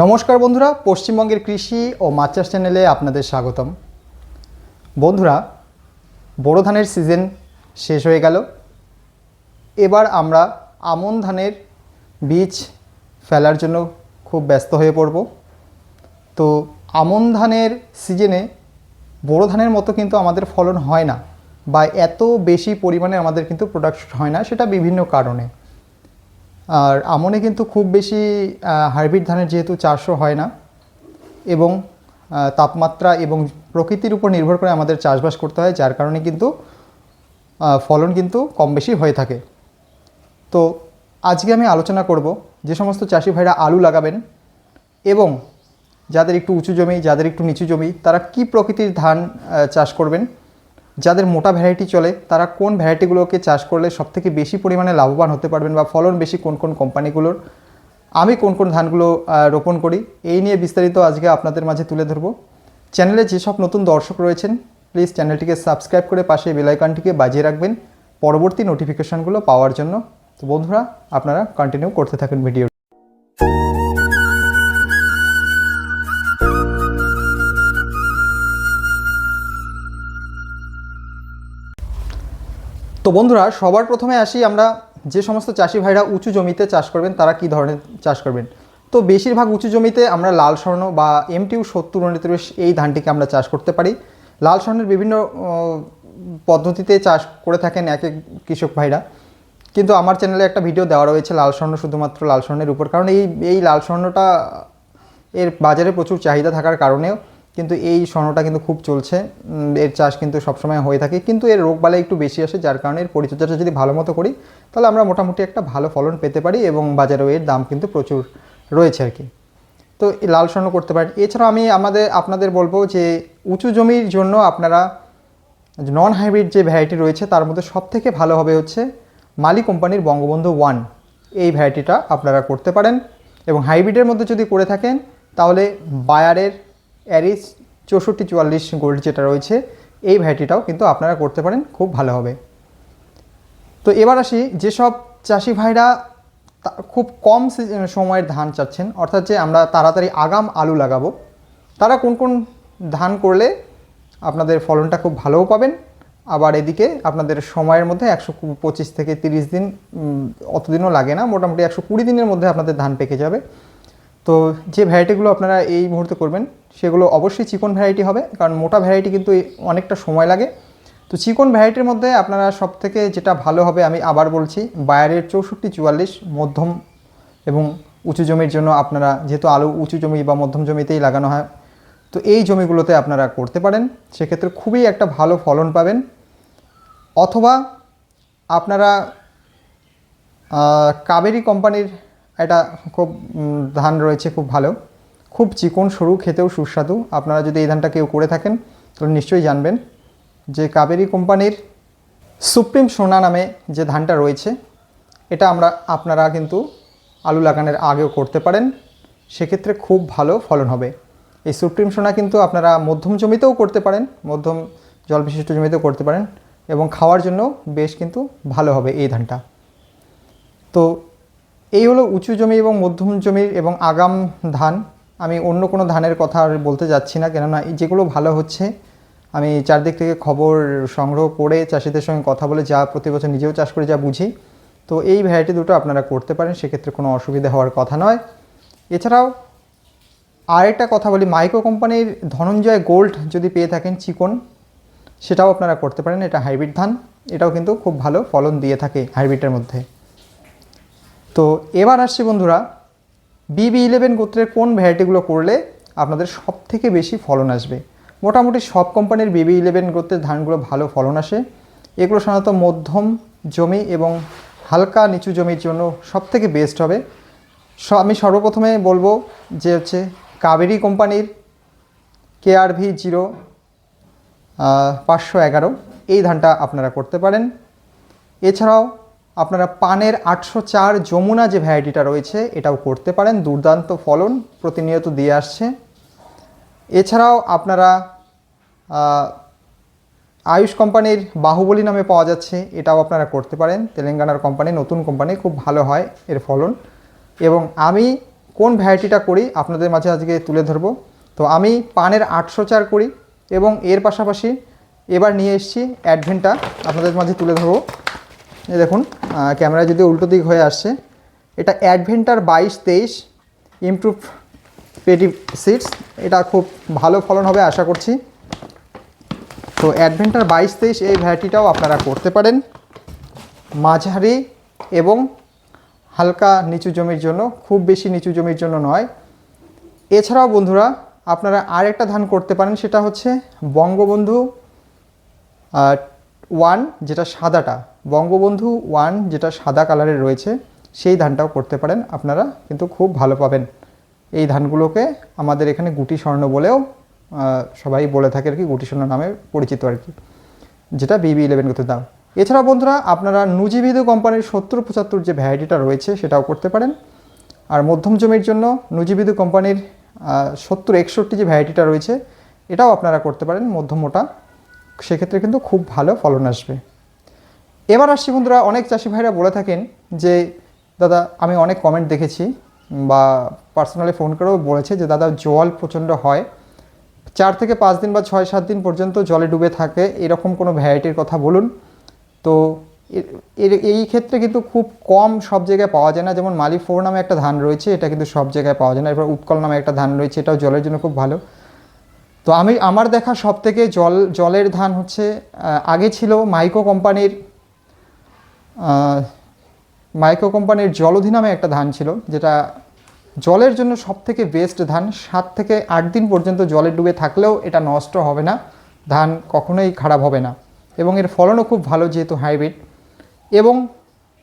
নমস্কার বন্ধুরা, পশ্চিমবঙ্গের কৃষি ও মাছ চাষ চ্যানেলে আপনাদের স্বাগতম। বন্ধুরা, বোরো ধানের সিজন শেষ হয়ে গেল। এবার আমরা আমন ধানের বীজ ফেলার জন্য খুব ব্যস্ত হয়ে পড়ব। তো আমন ধানের সিজনে বোরো ধানের মতো কিন্তু আমাদের ফলন হয় না বা এত বেশি পরিমাণে আমাদের কিন্তু প্রোডাকশন হয় না, সেটা বিভিন্ন কারণে। আর আমনে কিন্তু খুব বেশি হাইব্রিড ধানের যেহেতু চাষও হয় না এবং তাপমাত্রা এবং প্রকৃতির উপর নির্ভর করে আমাদের চাষবাস করতে হয়, যার কারণে কিন্তু ফলন কিন্তু কম বেশি হয়ে থাকে। তো আজকে আমি আলোচনা করব যে সমস্ত চাষি ভাইরা আলু লাগাবেন এবং যাদের একটু উঁচু জমি, যাদের একটু নিচু জমি, তারা কি প্রকৃতির ধান চাষ করবেন যাদের মোটা ভ্যারাইটি চলে, তারা কোন ভ্যারাইটিগুলোকে চাষ করলে সবথেকে বেশি পরিমাণে লাভবান হতে পারবেন বা ফলন বেশি কোন কোন কোম্পানিগুলোর আমি কোন কোন ধানগুলো রোপণ করি, এই নিয়ে বিস্তারিত আজকে আপনাদের মাঝে তুলে ধরব। চ্যানেলে যেসব নতুন দর্শক রয়েছেন প্লিজ চ্যানেলটিকে সাবস্ক্রাইব করে পাশে বেলাইকানটিকে বাজিয়ে রাখবেন, পরবর্তী নোটিফিকেশানগুলো পাওয়ার জন্য। তো বন্ধুরা, আপনারা কন্টিনিউ করতে থাকেন ভিডিও তো বন্ধুরা, সবার প্রথমে আসি আমরা, যে সমস্ত চাষি ভাইরা উঁচু জমিতে চাষ করবেন, তারা কি ধরনের চাষ করবেন? তো বেশিরভাগ উঁচু জমিতে আমরা লাল স্বর্ণ বা এমটিউ সত্তর উনত্রিশ এই ধানটিকে আমরা চাষ করতে পারি। লাল স্বর্ণের বিভিন্ন পদ্ধতিতে চাষ করে থাকেন এক এক কৃষক ভাইরা। কিন্তু আমার চ্যানেলে একটা ভিডিও দেওয়া রয়েছে লাল স্বর্ণ শুধুমাত্র লাল স্বর্ণের উপর। কারণ এই এই লাল স্বর্ণটা এর বাজারে প্রচুর চাহিদা থাকার কারণেও কিন্তু এই স্বর্ণটা কিন্তু খুব চলছে। এর চাষ কিন্তু সবসময় হয়ে থাকে। কিন্তু এর রোগবালাই একটু বেশি আসে, যার কারণে এর পরিচর্যাটা যদি ভালো মতো করি, তাহলে আমরা মোটামুটি একটা ভালো ফলন পেতে পারি এবং বাজারেও এর দাম কিন্তু প্রচুর রয়েছে আর কি। তো লাল স্বর্ণ করতে পারেন। এছাড়াও আমি আমাদের, আপনাদের বলব যে উঁচু জমির জন্য আপনারা নন হাইব্রিড যে ভ্যারাইটি রয়েছে, তার মধ্যে সবথেকে ভালো হবে হচ্ছে মালি কোম্পানির বঙ্গবন্ধু ওয়ান। এই ভ্যারাইটিটা আপনারা করতে পারেন। এবং হাইব্রিডের মধ্যে যদি করে থাকেন, তাহলে বায়ারের অ্যারিস চৌষট্টি চুয়াল্লিশ গোল্ড যেটা রয়েছে, এই ভ্যারাইটিটাও কিন্তু আপনারা করতে পারেন, খুব ভালো হবে। তো এবার আসি, যেসব চাষি ভাইরা খুব কম সময়ের ধান চাচ্ছেন, অর্থাৎ যে আমরা তাড়াতাড়ি আগাম আলু লাগাবো, তারা কোন কোন ধান করলে আপনাদের ফলনটা খুব ভালোও পাবেন, আবার এদিকে আপনাদের সময়ের মধ্যে একশো পঁচিশ থেকে তিরিশ দিন অতদিনও লাগে না, মোটামুটি একশো কুড়ি দিনের মধ্যে আপনাদের ধান পেকে যাবে। তো যে ভ্যারাইটিগুলো আপনারা এই মুহূর্তে করবেন, সেগুলো অবশ্যই চিকন ভ্যারাইটি হবে, কারণ মোটা ভ্যারাইটি কিন্তু অনেকটা সময় লাগে। তো চিকন ভ্যারাইটির মধ্যে আপনারা সব থেকে যেটা ভালো হবে, আমি আবার বলছি, বায়ারের চৌষট্টি চুয়াল্লিশ মধ্যম এবং উঁচু জমির জন্য আপনারা, যেহেতু আলু উঁচু জমি বা মধ্যম জমিতেই লাগানো হয়, তো এই জমিগুলোতে আপনারা করতে পারেন। সেক্ষেত্রে খুবই একটা ভালো ফলন পাবেন। অথবা আপনারা কাবেরি কোম্পানির একটা খুব ধান রয়েছে খুব ভালো। খুব চিকন, সরু, খেতেও সুস্বাদু। আপনারা যদি এই ধানটা কেউ করে থাকেন, তাহলে নিশ্চয়ই জানবেন যে কাবেরি কোম্পানির সুপ্রিম সোনা নামে যে ধানটা রয়েছে, এটা আমরা, আপনারা কিন্তু আলু লাগানোর আগেও করতে পারেন। সেক্ষেত্রে খুব ভালো ফলন হবে। এই সুপ্রিম সোনা কিন্তু আপনারা মধ্যম জমিতেও করতে পারেন, মধ্যম জল বিশিষ্ট জমিতেও করতে পারেন এবং খাওয়ার জন্য বেশ কিন্তু ভালো হবে এই ধানটা। তো এই হলো উঁচু জমি এবং মধ্যম জমির এবং আগাম ধান। আমি অন্য কোনো ধানের কথা আর বলতে যাচ্ছি না, কেননা যেগুলো ভালো হচ্ছে, আমি চারদিক থেকে খবর সংগ্রহ করে চাষিদের সঙ্গে কথা বলে যা প্রতি বছর নিজেও চাষ করে যা বুঝি। তো এই ভ্যারাইটি দুটো আপনারা করতে পারেন, সেক্ষেত্রে কোনো অসুবিধা হওয়ার কথা নয়। এছাড়াও আরেকটা কথা বলি মাইক্রো কোম্পানির ধনঞ্জয় গোল্ড যদি পেয়ে থাকেন চিকন, সেটাও আপনারা করতে পারেন, এটা হাইব্রিড ধান। এটাও কিন্তু খুব ভালো ফলন দিয়ে থাকে হাইব্রিডের মধ্যে। তো এবার আসছি বন্ধুরা বিবি ইলেভেন গোত্রের কোন ভ্যারাইটিগুলো করলে আপনাদের সব থেকে বেশি ফলন আসবে? মোটামুটি সব কোম্পানির বিবি ইলেভেন গোত্রের ধানগুলো ভালো ফলন আসে। এগুলো সাধারণত মধ্যম জমি এবং হালকা নিচু জমির জন্য সব থেকে বেস্ট হবে আমি সর্বপ্রথমে বলব যে হচ্ছে কাবেরি কোম্পানির কেআরভি জিরো পাঁচশো এগারো। এই ধানটা আপনারা করতে পারেন। এছাড়াও আপনারা পানের আটশো চার যমুনা যে ভ্যারাইটিটা রয়েছে, এটাও করতে পারেন। দুর্দান্ত ফলন প্রতিনিয়ত দিয়ে আসছে। এছাড়াও আপনারা আয়ুষ কোম্পানির বাহুবলী নামে পাওয়া যাচ্ছে, এটাও আপনারা করতে পারেন। তেলেঙ্গানার কোম্পানি, নতুন কোম্পানি, খুব ভালো হয় এর ফলন। এবং আমি কোন ভ্যারাইটিটা করি, আপনাদের মাঝে আজকে তুলে ধরবো। তো আমি পানের আটশো চার করি এবং এর পাশাপাশি এবার নিয়ে এসেছি অ্যাডভেন্টা, আপনাদের মাঝে তুলে ধরবো। এই দেখুন ক্যামেরা যদি উল্টো দিক হয়ে আসছে, এটা অ্যাডভেন্টার বাইশ তেইশ ইমপ্রুভ পেটি সিটস এটা খুব ভালো ফলন হবে আশা করছি। তো অ্যাডভেন্টার বাইশ তেইশ এই ভ্যারাইটিটাও আপনারা করতে পারেন। মাঝারি এবং হালকা নিচু জমির জন্য, খুব বেশি নিচু জমির জন্য নয়। এছাড়াও বন্ধুরা, আপনারা আরেকটা ধান করতে পারেন, সেটা হচ্ছে বঙ্গবন্ধু ওয়ান যেটা সাদাটা, বঙ্গবন্ধু ওয়ান যেটা সাদা কালারের রয়েছে, সেই ধানটাও করতে পারেন। আপনারা কিন্তু খুব ভালো পাবেন। এই ধানগুলোকে আমাদের এখানে গুটি স্বর্ণ বলেও সবাই বলে থাকে আর কি, গুটি স্বর্ণ নামে পরিচিত আর কি, যেটা বিবি ইলেভেন করতে দাম। এছাড়া বন্ধুরা, আপনারা নুজিভিদু কোম্পানির সত্তর পঁচাত্তর যে ভ্যারাইটিটা রয়েছে, সেটাও করতে পারেন। আর মধ্যম জমির জন্য নুজিভিদু কোম্পানির সত্তর একষট্টি যে ভ্যারাইটিটা রয়েছে, এটাও আপনারা করতে পারেন মধ্যম মোটা সেক্ষেত্রে কিন্তু খুব ভালো ফলন আসবে। এবার আসছি বন্ধুরা, অনেক চাষি ভাইরা বলে থাকেন যে, দাদা, আমি অনেক কমেন্ট দেখেছি বা পার্সোনালি ফোন করেও বলেছে যে, দাদা, জল প্রচণ্ড হয়। চার থেকে পাঁচ দিন বা ছয় সাত দিন পর্যন্ত জলে ডুবে থাকে। এরকম কোনো ভ্যারাইটির কথা বলুন। তো এই ক্ষেত্রে কিন্তু খুব কম সব জায়গায় পাওয়া যায় না। যেমন মালি ফোর নামে একটা ধান রয়েছে, এটা কিন্তু সব জায়গায় পাওয়া যায় না। এবার উৎকল নামে একটা ধান রয়েছে, এটাও জলের জন্য খুব ভালো। তো আমি, আমার দেখা সব থেকে জল, জলের ধান হচ্ছে আগে ছিল মাইকো কোম্পানির মাইকো কোম্পানির জলধি নামে একটা ধান ছিল, যেটা জলের জন্য সব থেকে বেস্ট ধান। সাত থেকে আট দিন পর্যন্ত জলে ডুবে থাকলেও এটা নষ্ট হবে না, ধান কখনোই খারাপ হবে না। এবং এর ফলনও খুব ভালো যেহেতু হাইব্রিড এবং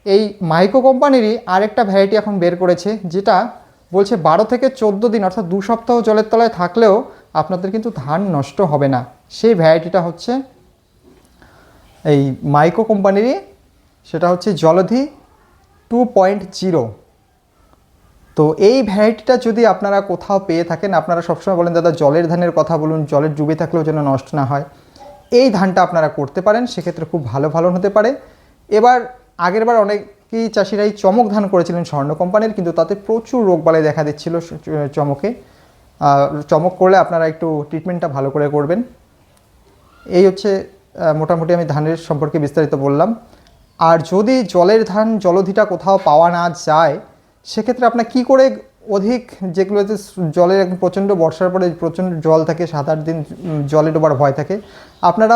এই মাইকো কোম্পানিরই আরেকটা ভ্যারাইটি এখন বের করেছে, যেটা বলছে বারো থেকে চোদ্দ দিন, অর্থাৎ দু সপ্তাহ জলের তলায় থাকলেও আপনাদের কিন্তু ধান নষ্ট হবে না। সেই ভ্যারাইটিটা হচ্ছে এই মাইকো কোম্পানিরই সেটা হচ্ছে জলধি টু পয়েন্ট জিরো তো এই ভ্যারাইটিটা যদি আপনারা কোথাও পেয়ে থাকেন, আপনারা সবসময় বলেন, দাদা, জলের ধানের কথা বলুন, জলের ডুবে থাকলেও যেন নষ্ট না হয়। এই ধানটা আপনারা করতে পারেন, সেক্ষেত্রে খুব ভালো ফলন হতে পারে। এবার আগেরবার অনেকেই চাষিরাই চমক ধান করেছিলেন স্বর্ণ কোম্পানির কিন্তু তাতে প্রচুর রোগবালাই দেখা দিচ্ছিল চমকে। চমক করলে আপনারা একটু ট্রিটমেন্টটা ভালো করে করবেন। এই হচ্ছে মোটামুটি আমি ধানের সম্পর্কে বিস্তারিত বললাম। আর যদি জলের ধান জলধিটা কোথাও পাওয়া না যায়, সেক্ষেত্রে আপনার কি করে অধিক যেগুলো হচ্ছে জলের একদম প্রচণ্ড বর্ষার পরে প্রচণ্ড জল থাকে, সাত আট দিন জলে ডোবার ভয় থাকে, আপনারা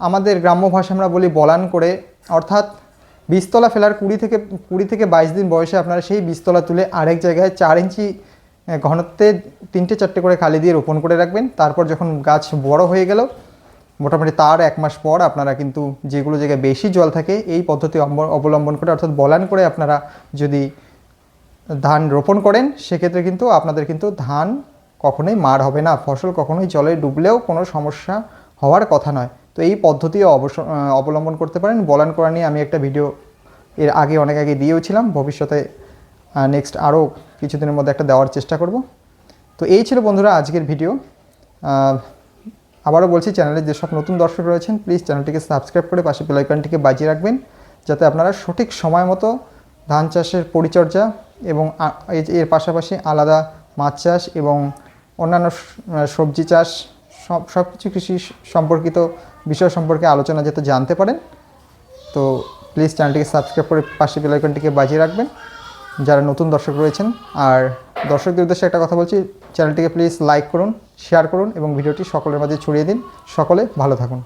আমাদের গ্রাম্য ভাষা আমরা বলি বলান করে, অর্থাৎ বীজতলা ফেলার কুড়ি থেকে কুড়ি থেকে বাইশ দিন বয়সে আপনারা সেই বীজতলা তুলে আরেক জায়গায় চার ইঞ্চি ঘনত্বে তিনটে চারটে করে খালি দিয়ে রোপণ করে রাখবেন। তারপর যখন গাছ বড় হয়ে গেল, মোটামুটি তার এক মাস পর আপনারা কিন্তু যেগুলো জায়গায় বেশি জল থাকে, এই পদ্ধতি অবলম্বন করে অর্থাৎ বলান করে আপনারা যদি ধান রোপণ করেন, সেক্ষেত্রে কিন্তু আপনাদের কিন্তু ধান কখনোই মার হবে না। ফসল কখনোই জলে ডুবলেও কোনো সমস্যা হওয়ার কথা নয়। তো এই পদ্ধতি অবলম্বন করতে পারেন। বলান করা নিয়ে আমি একটা ভিডিও এর আগে, অনেক আগে দিয়েওছিলাম। ভবিষ্যতে নেক্সট আরও কিছুদিনের মধ্যে একটা দেওয়ার চেষ্টা করব। তো এই ছিল বন্ধুরা আজকের ভিডিও। আবারও বলছি চ্যানেলে যেসব নতুন দর্শক রয়েছেন প্লিজ চ্যানেলটিকে সাবস্ক্রাইব করে পাশে বেলাইকনটিকে বাজিয়ে রাখবেন, যাতে আপনারা সঠিক সময় মতো ধান চাষের পরিচর্যা এবং এর পাশাপাশি আলাদা মাছ চাষ এবং অন্যান্য সবজি চাষ, সব সব কিছু কৃষি সম্পর্কিত বিষয় সম্পর্কে আলোচনা যাতে জানতে পারেন। তো প্লিজ চ্যানেলটিকে সাবস্ক্রাইব করে পাশে বেলাইকনটিকে বাজিয়ে রাখবেন। যারা নতুন দর্শক রয়েছেন, আর দর্শকদের উদ্দেশ্যে একটা কথা বলছি, চ্যানেলটিকে প্লিজ লাইক করুন শেয়ার করুন, এবং ভিডিওটি সকলের মাঝে ছড়িয়ে দিন। সকলে ভালো থাকুন।